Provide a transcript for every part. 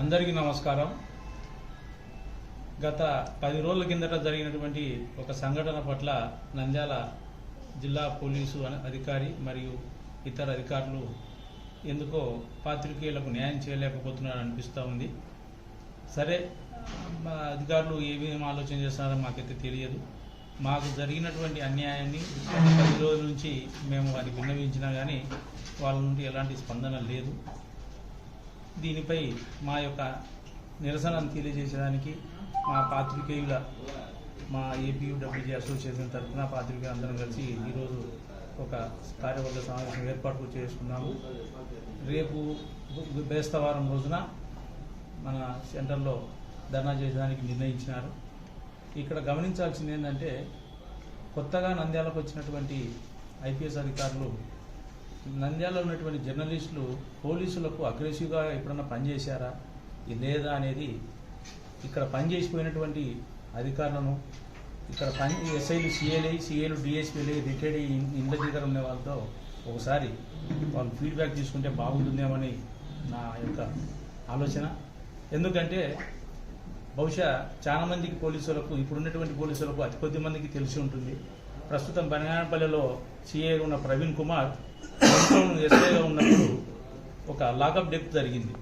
అందరికీ నమస్కారం. గత పది రోజుల కిందట జరిగినటువంటి ఒక సంఘటన పట్ల నంద్యాల జిల్లా పోలీసు అధికారి మరియు ఇతర అధికారులు ఎందుకో పాత్రికేయులకు న్యాయం చేయలేకపోతున్నారని అనిపిస్తూ ఉంది. సరే మా అధికారులు ఏమేమి ఆలోచన చేస్తున్నారో మాకైతే తెలియదు. మాకు జరిగినటువంటి అన్యాయాన్ని పది రోజుల నుంచి మేము వారికి విన్నవించినా కానీ వాళ్ళ నుండి ఎలాంటి స్పందన లేదు. దీనిపై మా యొక్క నిరసనను తెలియజేసేదానికి మా పాత్రికేయుల మా ఏపీయూడబ్ల్యూజీ అసోసియేషన్ తరఫున పాత్రికేయులు అందరం కలిసి ఈరోజు ఒక కార్యవర్గ సమావేశం ఏర్పాటు చేసుకున్నాము. రేపు బేస్తవారం రోజున మన సెంటర్లో ధర్నా చేసేదానికి నిర్ణయించినారు. ఇక్కడ గమనించాల్సింది ఏంటంటే కొత్తగా నంద్యాలకు వచ్చినటువంటి ఐపీఎస్ అధికారులు నంద్యాలలో ఉన్నటువంటి జర్నలిస్టులు పోలీసులకు అగ్రెసివ్గా ఎప్పుడన్నా పనిచేశారా లేదా అనేది ఇక్కడ పనిచేసిపోయినటువంటి అధికారులను ఇక్కడ పని ఎస్ఐలు సీఎల్ఐ సిఏలు డిఎస్పీలు రిటైర్డ్ ఇండ్ల దగ్గర ఉన్న వాళ్ళతో ఒకసారి వాళ్ళు ఫీడ్బ్యాక్ తీసుకుంటే బాగుంటుందేమని నా యొక్క ఆలోచన. ఎందుకంటే బహుశా చాలామందికి పోలీసులకు ఇప్పుడున్నటువంటి పోలీసులకు అతి కొద్ది మందికి తెలిసి ఉంటుంది. ప్రస్తుతం బనగానపల్లిలో సిఏ ఉన్న ప్రవీణ్ కుమార్ ఎస్ఐగా ఉన్నప్పుడు ఒక లాకప్ డెత్ జరిగింది.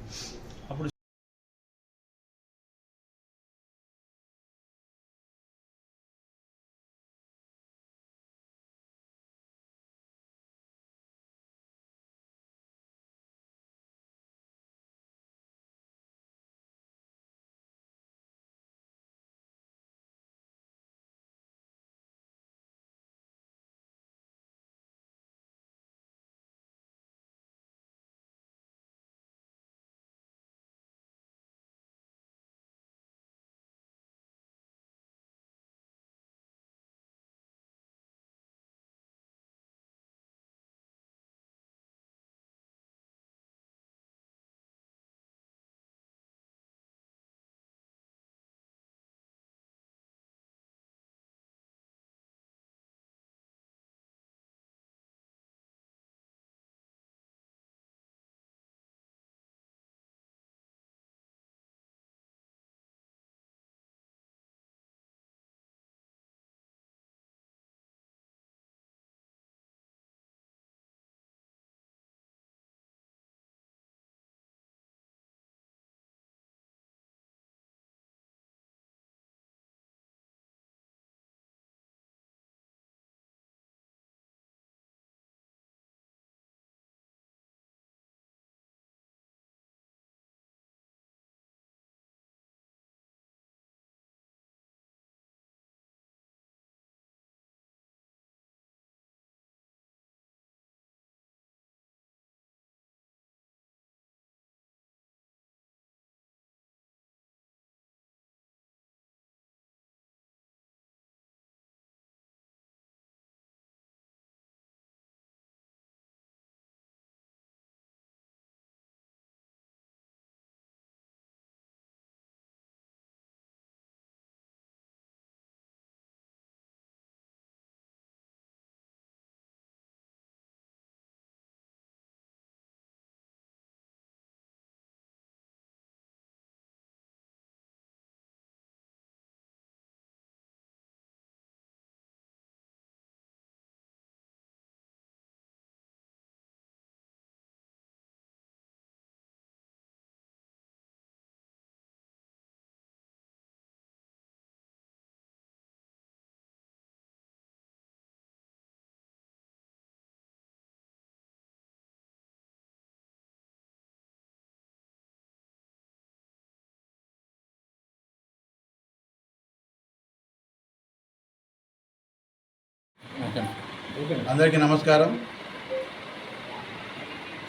అందరికీ నమస్కారం.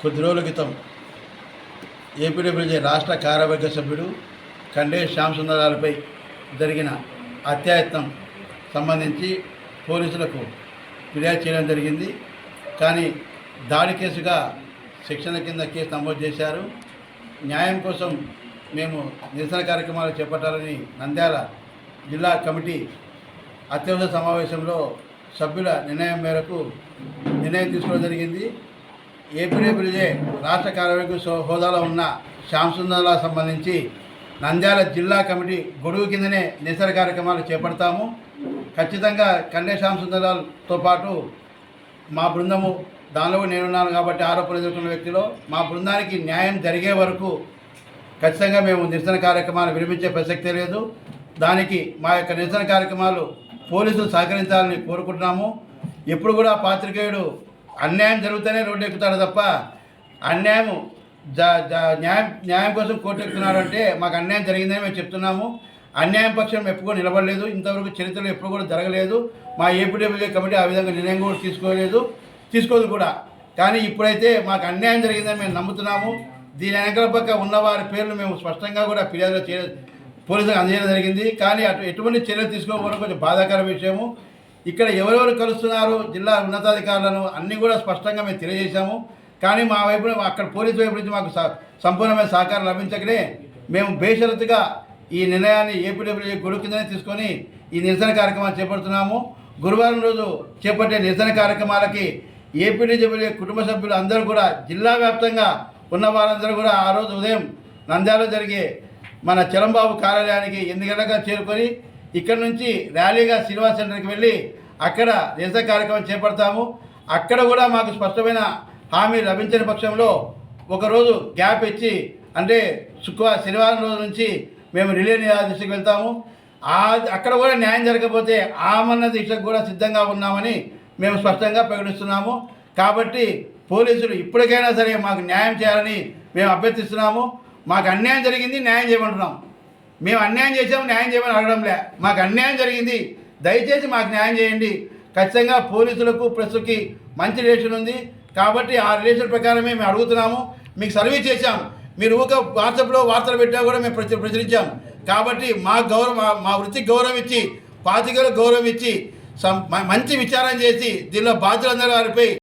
కొద్ది రోజుల క్రితం ఏపీడబ్ల్యూజే రాష్ట్ర కార్యవర్గ సభ్యుడు కండే శ్యామ్ సుందరాలపై జరిగిన అత్యాయత్నం సంబంధించి పోలీసులకు ఫిర్యాదు చేయడం జరిగింది. కానీ దాడి కేసుగా శిక్షణ కింద కేసు నమోదు చేశారు. న్యాయం కోసం మేము నిరసన కార్యక్రమాలు చేపట్టాలని నంద్యాల జిల్లా కమిటీ అత్యవసర సమావేశంలో సభ్యుల నిర్ణయం మేరకు నిర్ణయం తీసుకోవడం జరిగింది. ఏపీడబ్ల్యూజే రాష్ట్ర కార్యవర్గ హోదాలో ఉన్న శ్యామ్ సంబంధించి నంద్యాల జిల్లా కమిటీ గొడుగు కిందనే నిరసన కార్యక్రమాలు చేపడతాము. ఖచ్చితంగా కండే శ్యామ్ పాటు మా బృందము దానిలో నేనున్నాను కాబట్టి ఆరోపణలు ఎదుర్కొన్న వ్యక్తిలో మా బృందానికి న్యాయం జరిగే వరకు ఖచ్చితంగా మేము నిరసన కార్యక్రమాలు విరమించే ప్రసక్తే లేదు. దానికి మా యొక్క నిరసన కార్యక్రమాలు పోలీసులు సహకరించాలని కోరుకుంటున్నాము. ఎప్పుడు కూడా పాత్రికేయుడు అన్యాయం జరుగుతూనే రోడ్డు ఎక్కుతాడు తప్ప అన్యాయం న్యాయం న్యాయం కోసం కోర్టు ఎక్కుతున్నాడు అంటే మాకు అన్యాయం జరిగిందని మేము చెప్తున్నాము. అన్యాయం పక్షం ఎప్పుడు కూడా నిలబడలేదు. ఇంతవరకు చరిత్రలో ఎప్పుడు కూడా జరగలేదు. మా ఏపీడబ్ల్యూ కమిటీ ఆ విధంగా నిర్ణయం కూడా తీసుకోలేదు. తీసుకోదు కూడా. కానీ ఇప్పుడైతే మాకు అన్యాయం జరిగిందని మేము నమ్ముతున్నాము. దీని వెనకాల పక్క ఉన్న వారి పేర్లు మేము స్పష్టంగా కూడా ఫిర్యాదులో చే పోలీసులకు అందజేయడం జరిగింది. కానీ అటు ఎటువంటి చర్యలు తీసుకోకపోవడం కొంచెం బాధాకర విషయము. ఇక్కడ ఎవరెవరు కలుస్తున్నారు జిల్లా ఉన్నతాధికారులను అన్నీ కూడా స్పష్టంగా మేము తెలియజేశాము. కానీ మా వైపు అక్కడ పోలీసు వైపు నుంచి మాకు స- సంపూర్ణమైన సహకారం లభించకనే మేము బేషరతుగా ఈ నిర్ణయాన్ని ఏపీడబ్ల్యూ గొడుగు కిందనే తీసుకొని ఈ నిరసన కార్యక్రమాలు చేపడుతున్నాము. గురువారం రోజు చేపట్టే నిరసన కార్యక్రమాలకి ఏపీడబ్ల్యూ కుటుంబ సభ్యులు అందరూ కూడా జిల్లా వ్యాప్తంగా ఉన్న వారందరూ కూడా ఆ రోజు ఉదయం నంద్యాలలో జరిగే మన చలంబాబు కార్యాలయానికి ఎనిమిది గంటలుగా చేరుకొని ఇక్కడ నుంచి ర్యాలీగా సినిమా సెంటర్కి వెళ్ళి అక్కడ నిరసన కార్యక్రమం చేపడతాము. అక్కడ కూడా మాకు స్పష్టమైన హామీ లభించని పక్షంలో ఒకరోజు గ్యాప్ ఇచ్చి అంటే శుక్రవారం శనివారం రోజు నుంచి మేము రిలే దృష్టికి వెళ్తాము. ఆ అక్కడ కూడా న్యాయం జరగకపోతే ఆమన్న దీక్షకు కూడా సిద్ధంగా ఉన్నామని మేము స్పష్టంగా ప్రకటిస్తున్నాము. కాబట్టి పోలీసులు ఇప్పటికైనా సరే మాకు న్యాయం చేయాలని మేము అభ్యర్థిస్తున్నాము. మాకు అన్యాయం జరిగింది న్యాయం చేయమంటున్నాం. మేము అన్యాయం చేసాము న్యాయం చేయమని అడగడంలే. మాకు అన్యాయం జరిగింది దయచేసి మాకు న్యాయం చేయండి. ఖచ్చితంగా పోలీసులకు ప్రెస్కి మంచి రిలేషన్ ఉంది. కాబట్టి ఆ రిలేషన్ ప్రకారమే మేము అడుగుతున్నాము. మీకు సర్వీస్ చేశాం. మీరు ఊక వాట్సాప్లో వార్తలు పెట్టా కూడా మేము ప్రచు ప్రచురించాం. కాబట్టి మా గౌరవం మా- వృత్తికి గౌరవం ఇచ్చి పాతికలకు గౌరవం ఇచ్చి సం- మంచి విచారం చేసి దీనిలో బాధ్యులందరూ వారిపై